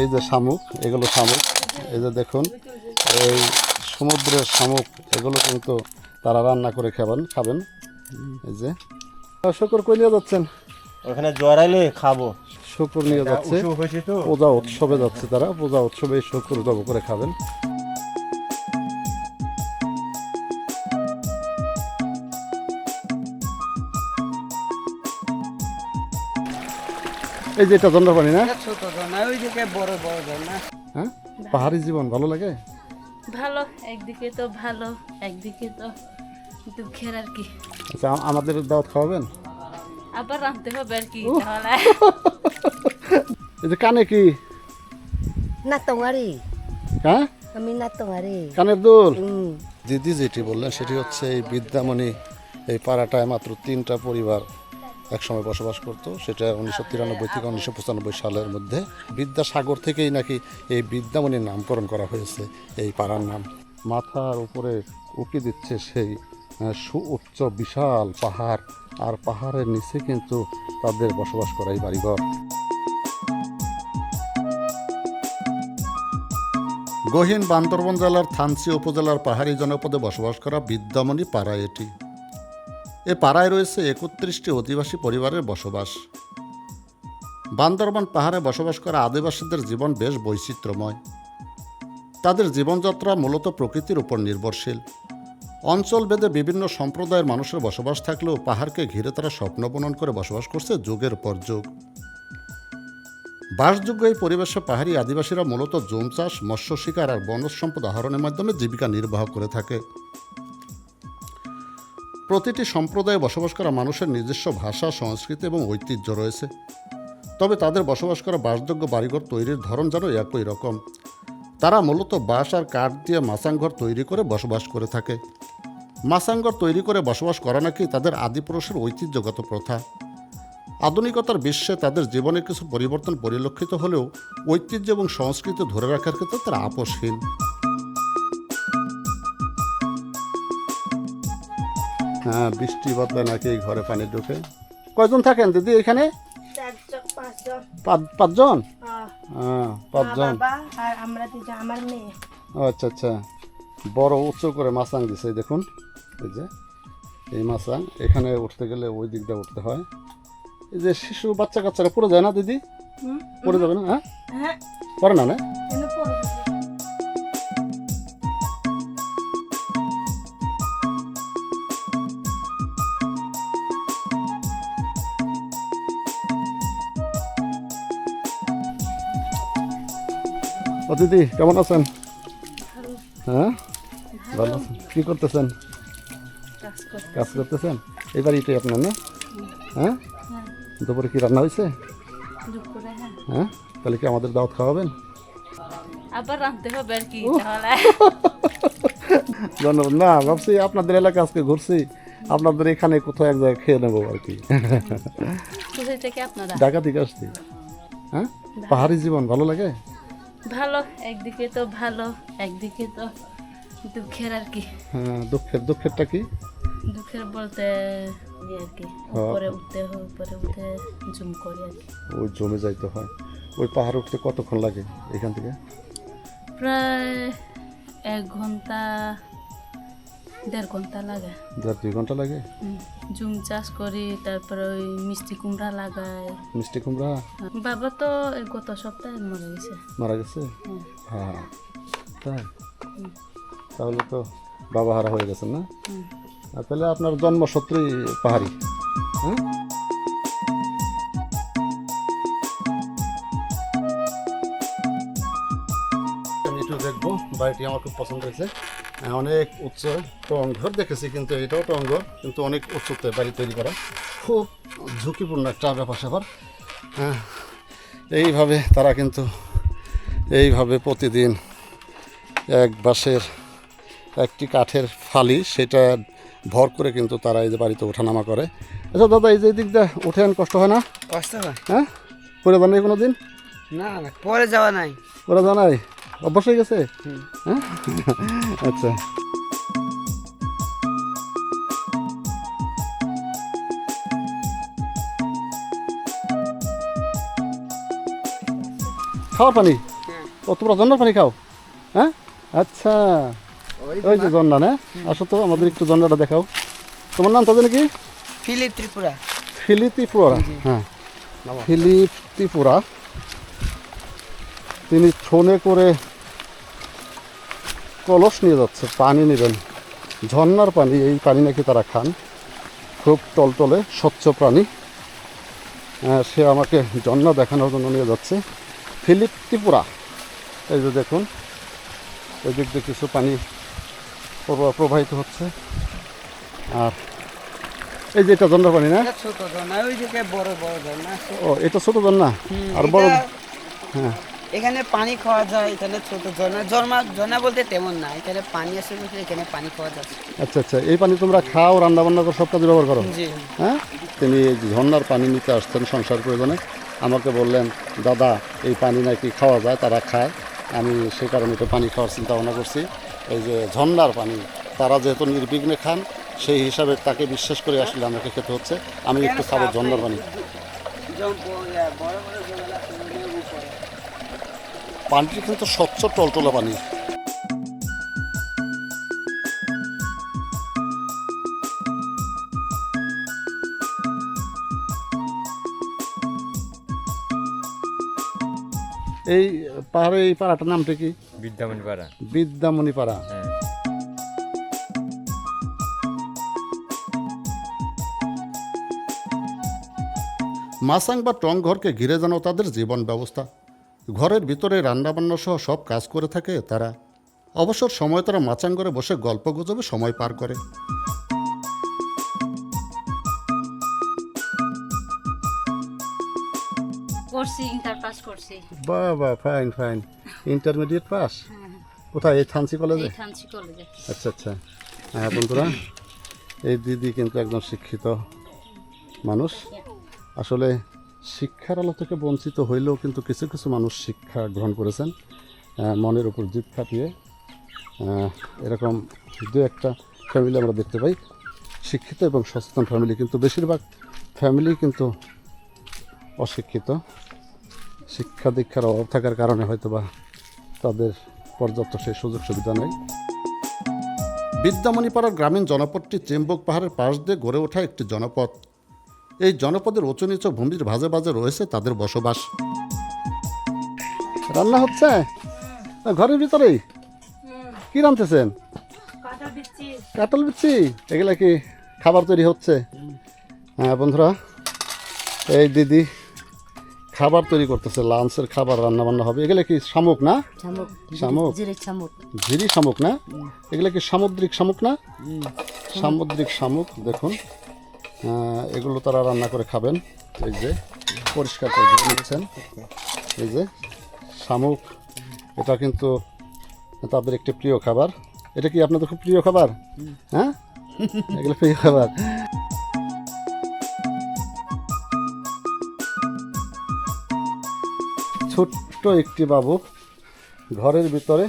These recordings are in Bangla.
এই যে শামুক এগুলো শামুক। এই যে দেখুন এই সমুদ্রের শামুক এগুলো কিন্তু তারা রান্না করে খাবেন খাবেন। এই যে। শুকুর কই নিয়ে যাচ্ছেন? ওখানে জড়াইলে খাব। শুকর নিয়ে যাচ্ছে। পূজা উৎসবে যাচ্ছে তারা পূজা উৎসবে শুকর জব করে খাবেন। এই যে এটা জন্ডার পানি না ছোট না ওই দিকে বড় বড় না? হ্যাঁ? পাহাড়ি জীবন ভালো লাগে? ভালো একদিকে তো ভালো একদিকে তো দুঃখের আর কি। আচ্ছা আমাদের দাওয়াত খাওয়াবেন? আবার রাঁধতে হবে আর কি তাহলে। এই যে কানে কি? নাতঙ্গারি হ্যাঁ? আমি নাতঙ্গারি কানের দুল? হুম দিদি যেটি বললেন সেটি হচ্ছে এই বিদ্যামণি এই পাড়াটায় মাত্র তিনটা পরিবার একসময় বসবাস করত, সেটা উনিশশো তিরানব্বই থেকে উনিশশো পঁচানব্বই সালের মধ্যে বিদ্যাসাগর থেকেই নাকি এই বিদ্যামণির নামকরণ করা হয়েছে, এই পাড়ার নাম। মাথার উপরে উঁকি দিচ্ছে সেই সুউচ্চ বিশাল পাহাড়, আর পাহাড়ের নিচে কিন্তু তাদের বসবাস করা এই বাড়িঘর। গহীন বান্দরবন জেলার থানচি উপজেলার পাহাড়ি জনপদে বসবাস করা বিদ্যামণি পাড়া এটি। এ পাড়ায় রয়েছে একত্রিশটি অধিবাসী পরিবারের বসবাস। বান্দরবান পাহাড়ে বসবাস করা আদিবাসীদের জীবন বেশ বৈচিত্র্যময়। তাদের জীবনযাত্রা মূলত প্রকৃতির উপর নির্ভরশীল। অঞ্চলভেদে বিভিন্ন সম্প্রদায়ের মানুষের বসবাস থাকলেও পাহাড়কে ঘিরে তারা স্বপ্ন বনন করে বসবাস করছে যুগের পর যুগ। বাসযোগ্য এই পরিবেশে পাহাড়ি আদিবাসীরা মূলত জুম চাষ, মৎস্য শিকার আর বনজ সম্পদ আহরণের মাধ্যমে জীবিকা নির্বাহ করে থাকে। প্রতিটি সম্প্রদায়ে বসবাস করা মানুষের নিজস্ব ভাষা, সংস্কৃতি এবং ঐতিহ্য রয়েছে। তবে তাদের বসবাস করা বাসযোগ্য বাড়িঘর তৈরির ধরন যেন একই রকম। তারা মূলত বাঁশ আর কাঠ দিয়ে মাসাংঘর তৈরি করে বসবাস করে থাকে। মাসাংঘর তৈরি করে বসবাস করা নাকি তাদের আদিপুরুষের ঐতিহ্যগত প্রথা। আধুনিকতার বিশ্বে তাদের জীবনে কিছু পরিবর্তন পরিলক্ষিত হলেও ঐতিহ্য এবং সংস্কৃতি ধরে রাখার ক্ষেত্রে তারা আপোষহীন। বৃষ্টি বদলে নাকি ঘরে পানি ঢুকে। কয়জন থাকেন দিদি এখানে? পাঁচ- পাঁচজন? হ্যাঁ। পাঁচজন। মেয়ে। ও, আচ্ছা আচ্ছা। বড় উঁচু করে মাছাং দিছে দেখুন। এই যে এই মাছাং। এখানে উঠতে গেলে ওই দিকটা উঠতে হয়। এই যে শিশু বাচ্চা কাচ্চারা পড়ে যায় না দিদি? পড়ে যাবে না হ্যাঁ? হ্যাঁ। পড়ে না না? ও দিদি কেমন আছেন? হ্যাঁ? ভালো আছেন। কী করতেছেন? কাজ করতেছেন? এই বাড়িটাই আপনার না? হ্যাঁ? দুপুরে কি রান্না হয়েছে? হ্যাঁ। হ্যাঁ? তাহলে কি আমাদের দাওয়াত খাওয়াবেন? আবার রাঁধতে হবে আর কি ধন্যবাদ। না ভাবছি আপনাদের এলাকা আজকে ঘুরছি। আপনাদের এখানে কোথাও এক জায়গায় খেয়ে নেব আর কি। ঢাকা থেকে আসছি। হ্যাঁ? পাহাড়ি জীবন ভালো লাগে? ভালো একদিকে তো ভালো একদিকে তো দুঃখের আর কি। হ্যাঁ দুঃখের দুঃখেরটা কি? দুঃখের বলতে ইয়ে আর কি উপরে উঠতে হয় উপরে উঠে জুম করি আর কি। ওই জমে যাইতে হয়। ওই পাহাড় উঠতে কতক্ষণ লাগে এখান থেকে? প্রায় এক ঘণ্টা দেড় ঘণ্টা লাগে। দেড় দুই ঘণ্টা লাগে? জুম চাষ করি তারপরে ওই মিষ্টি কুমড়া লাগাই। মিষ্টি কুমড়া? বাবা তো গত সপ্তাহে মরে গেছে। মারা গেছে? হ্যাঁ। তাই? তাহলে তো বাবা হারা হয়ে গেছেন না? আর তাহলে আপনার জন্মসূত্রই পাহাড়ি হ্যাঁ? আমি একটু দেখব বাড়িটি আমার খুব পছন্দ হয়েছে। হ্যাঁ, অনেক উচ্চ টঙ্ঘর দেখেছি কিন্তু এটাও টঙ্ঘর কিন্তু অনেক উচ্চতে বাড়ি তৈরি করা। খুব ঝুঁকিপূর্ণ একটা ব্যাপার স্যাপার। হ্যাঁ এইভাবে তারা কিন্তু এইভাবে প্রতিদিন এক বাঁশের একটি কাঠের ফালি সেটা ভর করে কিন্তু তারা এই যে বাড়িতে ওঠানামা করে। আচ্ছা দাদা এই যে দিক দিয়ে উঠেন কষ্ট হয় না? কষ্ট হয়? হ্যাঁ? পরে যান কোনো দিন? না না পরে যাওয়া নাই। ওরা জানাই অভ্যাস হয়ে গেছে? হ্যাঁ? আচ্ছা। খাওয়ার পানি? ও তোমরা ঝর্ণার পানি খাও? হ্যাঁ? আচ্ছা। ওই যে ঝর্ণা না আসো তো আমাদের একটু ঝর্ণাটা দেখাও। তোমার নাম তাদের কি? ফিলিপ ত্রিপুরা। ফিলিপ ত্রিপুরা হ্যাঁ। ফিলিপ ত্রিপুরা। তিনি ফোনে করে কলস নিয়ে যাচ্ছে পানি নেবেন। ঝর্ণার পানি এই পানি নাকি তারা খান। খুব টলটলে স্বচ্ছ প্রাণী। সে আমাকে ঝর্ণা দেখানোর জন্য নিয়ে যাচ্ছে। ফিলিপ ত্রিপুরা। এই যে দেখুন এই দিক দিয়ে কিছু পানি প্রবাহিত হচ্ছে। আর এই যে এটা ঝর্ণার পানি না? ছোট ওই বড় বড় ও এটা ছোট ঝর্ণা? আর বড় হ্যাঁ। এখানে পানি খাওয়া যায় এখানে ছোট ঝর্ণা ঝর্ণা ঝর্ণা বলতে তেমন না এখানে পানি আছে বলতে এখানে পানি খাওয়া যায়। আচ্ছা আচ্ছা এই পানি তোমরা খাও রান্না বান্না করে সব কাজে ব্যবহার করো? জি। হ্যাঁ? তিনি এই ঝর্ণার পানি নিতে আসতেন সংসার প্রয়োজনে আমাকে বললেন দাদা এই পানি নাকি খাওয়া যায় তারা খায়। আমি সে কারণে তো পানি খাওয়ার চিন্তা ভাবনা করছি। এই যে ঝর্ণার পানি তারা যেহেতু নির্বিঘ্নে খান সেই হিসাবে তাকে বিশ্বাস করে আসলে আমাকে খেতে হচ্ছে। আমি একটু খাব ঝর্ণার পানি। বড় বড় ঝর্ণা আছে, ওগুলোর উপরে। পানিটি কিন্তু স্বচ্ছ টলটলা পানি। এই পাহাড়ে এই পাড়াটার নামটা কি? বিদ্যামণি পাড়া বিদ্যামণি পাড়া হ্যাঁ। মাসাং বা টং ঘরকে ঘিরে যেন তাদের জীবন ব্যবস্থা। ঘরের ভিতরে রান্নাবান্না সহ সব কাজ করে থাকে তারা। অবসর সময় তারা মাচাং ঘরে বসে গল্প গুজবে সময় পার করে। করছি ইন্টার পাস করছি। বাহ বাহ ফাইন ফাইন ইন্টারমিডিয়েট পাস কোথায় এই থানসি কলেজে থানসি কলেজে আচ্ছা আচ্ছা। হ্যাঁ বন্ধুরা এই দিদি কিন্তু একদম শিক্ষিত মানুষ। আসলে শিক্ষার আলো থেকে বঞ্চিত হইলেও কিন্তু কিছু কিছু মানুষ শিক্ষা গ্রহণ করেছেন মনের উপর জিদ খাটিয়ে। এরকম দু একটা ফ্যামিলি আমরা দেখতে পাই। শিক্ষিত এবং সচেতন ফ্যামিলি কিন্তু বেশিরভাগ ফ্যামিলি কিন্তু অশিক্ষিত। শিক্ষা দীক্ষার অভাব থাকার কারণে হয়তো বা তাদের পর্যাপ্ত সেই সুযোগ সুবিধা নেই। বিদ্যামণিপাড়ার গ্রামীণ জনপদটি চেম্বক পাহাড়ের পাশ দিয়ে গড়ে ওঠা একটি জনপদ। এই জনপদের উঁচু নিচু ভূমির ভাজে ভাজে রয়েছে তাদের বসবাস। রান্না হচ্ছে? ঘরের ভিতরেই? কি রাঁধতেছেন? কাটল বিচ্ছি এগুলা কি খাবার তৈরি হচ্ছে? হ্যাঁ বন্ধুরা এই দিদি খাবার তৈরি করতেছে লাঞ্চের খাবার রান্না বান্না হবে। এগুলা কি শামুক না? শামুক। ঝিরি শামুক। না? এগুলো কি সামুদ্রিক শামুক না? সামুদ্রিক শামুক দেখুন। এগুলো তারা রান্না করে খাবেন। এই যে, পরিষ্কার করে নিচ্ছেন। এই যে, শামুক, এটা কিন্তু তাদের একটি প্রিয় খাবার। এটা কি আপনাদের খুব প্রিয় খাবার? হ্যাঁ? এগুলো প্রিয় খাবার। ছোট্ট একটি বাবু ঘরের ভিতরে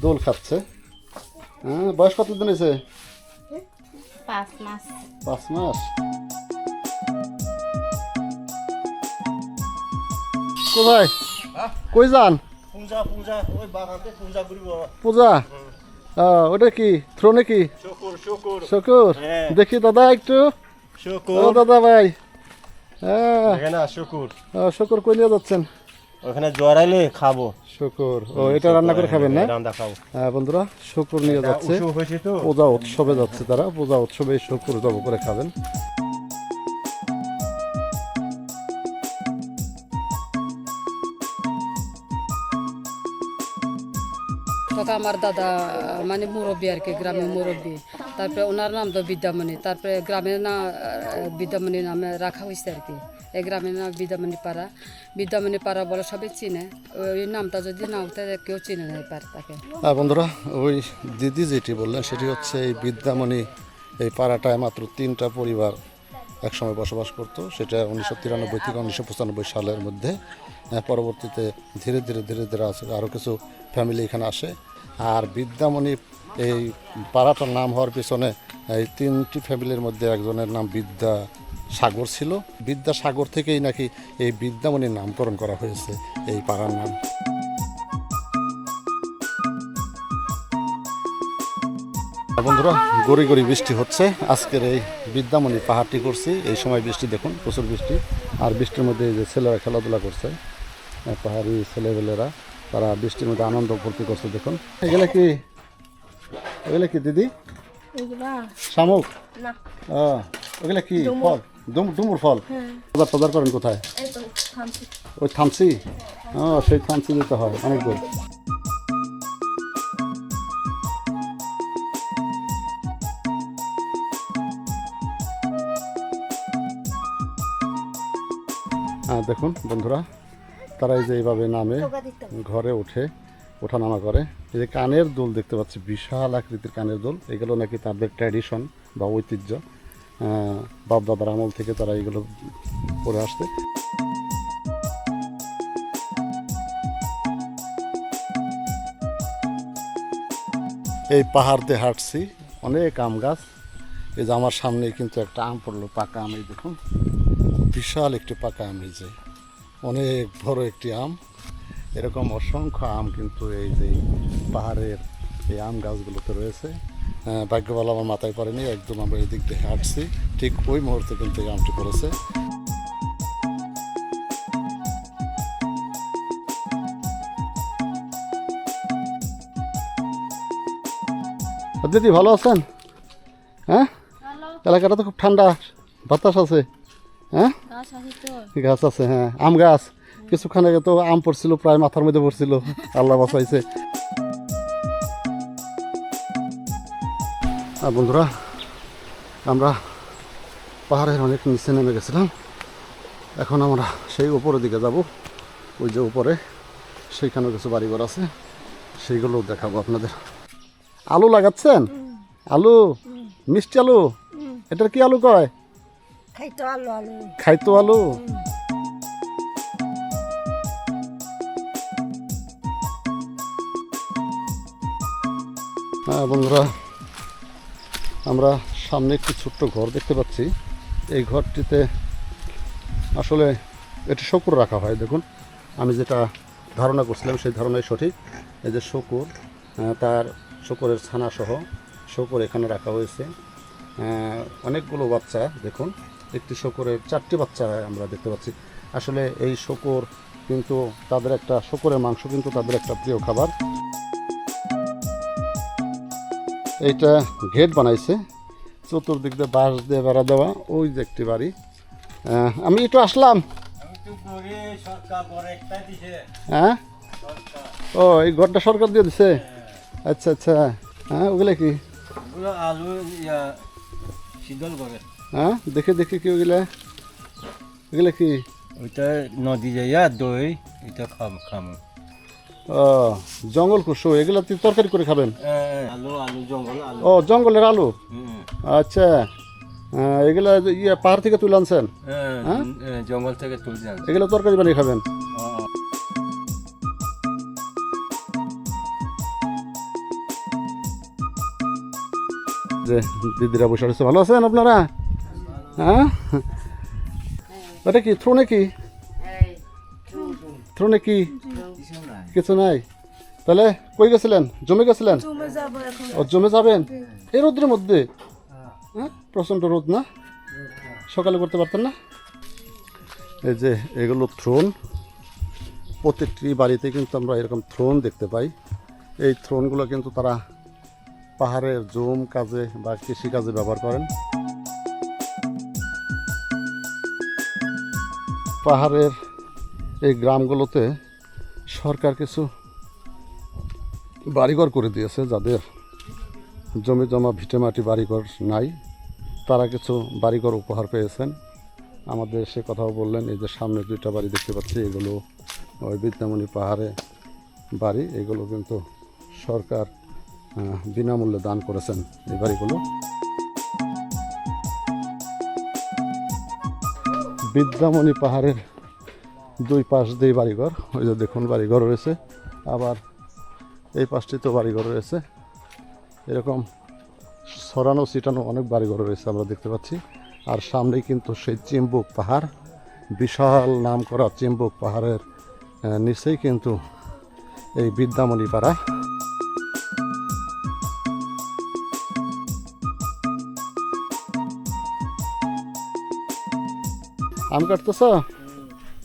দোল খাচ্ছে। হ্যাঁ বয়স কত দিন হয়েছে? পাঁচ মাস। পাঁচ মাস? কোথায়? কই যান? পূজা পূজা ওই বাগাতে পূজা করিব পূজা? আহ, ওটা কি? থ্রোনে কি? শুকুর শুকুর। শকুর? হ্যাঁ। দেখি দাদা একটু। শুকুর। দাদা ভাই। হ্যাঁ। শুকুর। শকুর কই নিয়ে যাচ্ছেন? ওখানে জড়াইলে খাব। শকুর। ও এটা রান্না করে খাবেন না? রান্না খাব। হ্যাঁ বন্ধুরা শকুর নিয়ে যাচ্ছে। পূজা উৎসবে যাচ্ছে তারা। পূজা উৎসবে শকুর জব করে খাবেন। আমার দাদা মানে মুরব্বী আর কি গ্রামের মুরব্বী। তারপরে ওনার নাম তো বিদ্যামণি, তারপরে গ্রামের না বিদ্যামণি নামে রাখা হয়েছে আর কি। এই গ্রামের নাম বিদ্যামণি পাড়া। বিদ্যামণি পাড়া বলে সবাই চিনে। ওই নামটা যদি না উঠে, কেউ চিনে না এই পাড়াটাকে হ্যাঁ বন্ধুরা, ওই দিদি যেটি বললেন, সেটি হচ্ছে এই বিদ্যামণি এই পাড়াটায় মাত্র তিনটা পরিবার একসময় বসবাস করতো। সেটা উনিশশো তিরানব্বই থেকে উনিশশো পঁচানব্বই সালের মধ্যে পরবর্তীতে ধীরে ধীরে ধীরে ধীরে আরও কিছু ফ্যামিলি এখানে আসে। আর বিদ্যামণি এই পাড়াটার নাম হওয়ার পিছনে এই তিনটি ফ্যামিলির মধ্যে একজনের নাম বিদ্যা সাগর ছিল। বিদ্যা সাগর থেকেই নাকি এই বিদ্যামণির নামকরণ করা হয়েছে এই পাড়ার নাম। হ্যাঁ বন্ধুরা, গড়ি গড়ি বৃষ্টি হচ্ছে। আজকের এই বিদ্যামণি পাহাড়টি করছি। এই সময় বৃষ্টি দেখুন, প্রচুর বৃষ্টি। আর বৃষ্টির মধ্যে যে ছেলেরা খেলাধুলা করছে হ্যাঁ, পাহাড়ি ছেলেবেলেরা, তারা বৃষ্টির মধ্যে আনন্দ উপলব্ধি করছে, দেখুন। এগুলো কি এগুলা কি দিদি? শামুক? না। ওগুলা কি ফল? ডুম- ডুমুর ফল? বাজার টাজার করেন কোথায়? ওই থামসি ও সেই থামসি যেতে হয় অনেক দূর। হ্যাঁ দেখুন বন্ধুরা তারা এই যে এইভাবে নামে ঘরে উঠে ওঠানামা করে। এই যে কানের দোল দেখতে পাচ্ছি বিশাল আকৃতির কানের দুল। এগুলো নাকি তাদের ট্র্যাডিশন বা ঐতিহ্য। আহ, বাপ আমল থেকে তারা এগুলো পরে আসছে। এই পাহাড় দিয়ে হাঁটছি অনেক আম গাছ। এই যে আমার সামনে কিন্তু একটা আম পড়ল পাকা আম এই দেখুন। বিশাল একটি পাকা আম এই যে। অনেক বড় একটি আম। এরকম অসংখ্য আম কিন্তু এই যে পাহাড়ের এই আম গাছগুলোতে রয়েছে। ভাগ্যবালা আমার মাথায় পড়েনি একদম আমরা এই দিক দিয়ে হাঁটছি। ঠিক ওই মুহূর্তে কিন্তু এই আমটি পড়েছে। দিদি ভালো আছেন? হ্যাঁ? এলাকাটা তো খুব ঠান্ডা বাতাস আছে। হ্যাঁ? গাছ আছে হ্যাঁ। আম গাছ। কিছুক্ষণ আগে তো আম পড়ছিল প্রায় মাথার মধ্যে পড়ছিল। আল্লাহ বাঁচাইছে। আর বন্ধুরা আমরা পাহাড়ের অনেক নিচে নেমে গেছিলাম। এখন আমরা সেই উপরের দিকে যাব। ওই যে উপরে সেইখানেও কিছু বাড়িঘর আছে। সেইগুলো দেখাবো আপনাদের। আলু লাগাচ্ছেন? আলু? মিষ্টি আলু? এটার কি আলু কয়? খাইতো আলো আলো। খাইতো আলু? বন্ধুরা, আমরা সামনে একটি ছোট্ট ঘর দেখতে পাচ্ছি। এই ঘরটিতে আসলে এটি শকুর রাখা হয়, দেখুন। আমি যেটা ধারণা করছিলাম সেই ধারণাই সঠিক। এই যে শকুর তার শকুরের ছানা সহ শকুর এখানে রাখা হয়েছে। অনেকগুলো বাচ্চা, দেখুন, একটি শকুরের চারটি বাচ্চা আমরা দেখতে পাচ্ছি। আসলে এই শকুর কিন্তু তাদের একটা, শকুরের মাংস কিন্তু তাদের একটা প্রিয় খাবার। এইটা ঘেট বানাইছে। চতুর্দিক দিয়ে বাঁশ দিয়ে বেড়া দেওয়া ওই যে একটি বাড়ি। আমি একটু আসলাম। হ্যাঁ? ও এই ঘরটা সরকার দিয়ে দিছে? আচ্ছা আচ্ছা। হ্যাঁ ওগুলো কি? আলু শীতল করে। হ্যাঁ দেখে দেখে কি ওগুলা। এগুলো কি? ওইটা নদী যাইয়া দই এটা খাম খাম। জঙ্গল কুসু এগুলা তুই তরকারি করে খাবেন? ও জঙ্গলের আলু? আচ্ছা। এগুলা ইয়ে পাহাড় থেকে তুলে আনছেন? হ্যাঁ, জঙ্গল থেকে তুলছে আনছে। এগুলো তরকারি বানিয়ে খাবেন। যে দিদিরা বসে রয়েছে ভালো আছেন আপনারা? হ্যাঁ? ওটা কি থ্রোনে নাকি? থ্রোনে কি কিছু নাই। তাহলে কই গেছিলেন? জমে গেছিলেন? জমে ও জমে যাবেন? এই রোদ্রের মধ্যে? হ্যাঁ। প্রচণ্ড রোদ না? সকালে করতে পারতেন না? এই যে এগুলো থ্রোন প্রত্যেকটি বাড়িতে কিন্তু আমরা এরকম থ্রোন দেখতে পাই। এই থ্রোনগুলো কিন্তু তারা পাহাড়ের জুম কাজে বা কৃষি কাজে ব্যবহার করেন। পাহাড়ের এই গ্রামগুলোতে সরকার কিছু বাড়িঘর করে দিয়েছে যাদের জমি জমা ভিটেমাটি বাড়িঘর নাই, তারা কিছু বাড়িঘর উপহার পেয়েছেন। আমাদের সে কথাও বললেন, এই যে সামনে দুইটা বাড়ি দেখতে পাচ্ছি, এগুলো ওই বিদ্যামণি পাহাড়ে বাড়ি, এগুলো কিন্তু সরকার বিনামূল্যে দান করেছেন এই বাড়িগুলো। বিদ্যামণি পাহাড়ের দুই পাশ দিয়ে বাড়িঘর, ওই যে দেখুন বাড়িঘর রয়েছে। আবার এই পাশটিতেও বাড়িঘর রয়েছে। এরকম ছড়ানো, ছিটানো অনেক বাড়িঘর রয়েছে আমরা দেখতে পাচ্ছি। আর সামনেই কিন্তু সেই চিম্বুক পাহাড়, বিশাল নাম করা চিম্বুক পাহাড়ের নিচেই কিন্তু এই বিদ্যামণি পাড়া। আম কাটতেছ?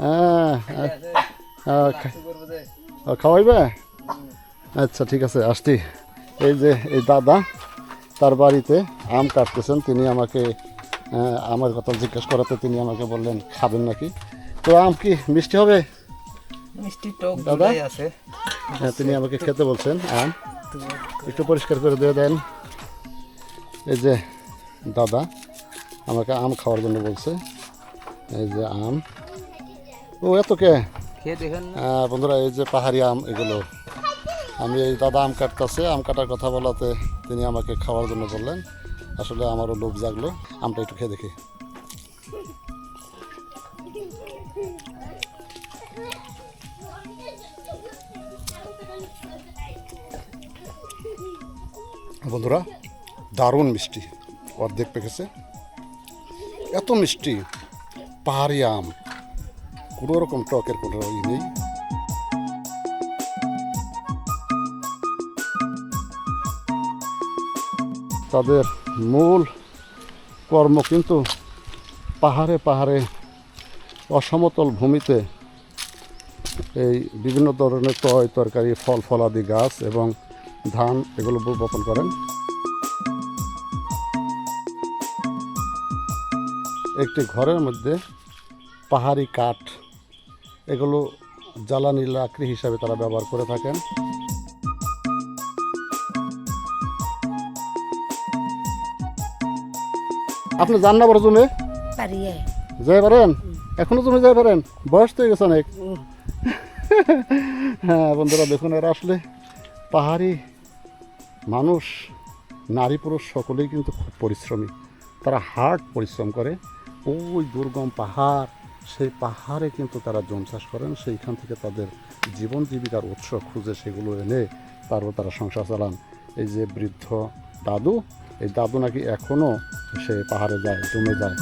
হ্যাঁ খাওয়াইবে? আচ্ছা ঠিক আছে আসছি। এই যে এই দাদা তার বাড়িতে আম কাটতেছেন। তিনি আমাকে আমার কথা জিজ্ঞেস করাতে তিনি আমাকে বললেন খাবেন নাকি? তো আম কি মিষ্টি হবে? মিষ্টি টক দাদা? আছে। হ্যাঁ তিনি আমাকে খেতে বলছেন আম। একটু পরিষ্কার করে দিয়ে দেন। এই যে দাদা আমাকে আম খাওয়ার জন্য বলছে। এই যে আম। ও এত কে? আহ, বন্ধুরা এই যে পাহাড়ি আম এগুলো। আমি এই দাদা আম কাটতেছে আম কাটার কথা বলাতে তিনি আমাকে খাওয়ার জন্য বললেন। আসলে আমারও লোভ জাগলো আমটা একটু খেয়ে দেখি। বন্ধুরা দারুণ মিষ্টি। অর্ধেক পেকেছে। এত মিষ্টি পাহাড়ি আম। কোনো রকম টকের কোনো ই নেই। তাদের মূল কর্ম কিন্তু পাহাড়ে পাহাড়ে অসমতল ভূমিতে এই বিভিন্ন ধরনের তয় তরকারি, ফল ফলাদি গাছ এবং ধান এগুলো বপন করেন। একটি ঘরের মধ্যে পাহাড়ি কাঠ এগুলো জ্বালানি লাকড়ি হিসাবে তারা ব্যবহার করে থাকেন। আপনি যান না বড় জমে? যাই পারেন? এখনও তুমি যাই পারেন? বয়স তো হয়ে গেছে অনেক। হ্যাঁ বন্ধুরা দেখুন এরা আসলে পাহাড়ি মানুষ নারী পুরুষ সকলেই কিন্তু খুব পরিশ্রমী। তারা হার্ড পরিশ্রম করে ওই দুর্গম পাহাড় সেই পাহাড়ে কিন্তু তারা জম চাষ করেন, সেইখান থেকে তাদের জীবন জীবিকার উৎস খুঁজে সেগুলো এনে তারপর তারা সংসার চালান। এই যে বৃদ্ধ দাদু, এই দাদু নাকি এখনও সে পাহাড়ে যায়, জমে যায়।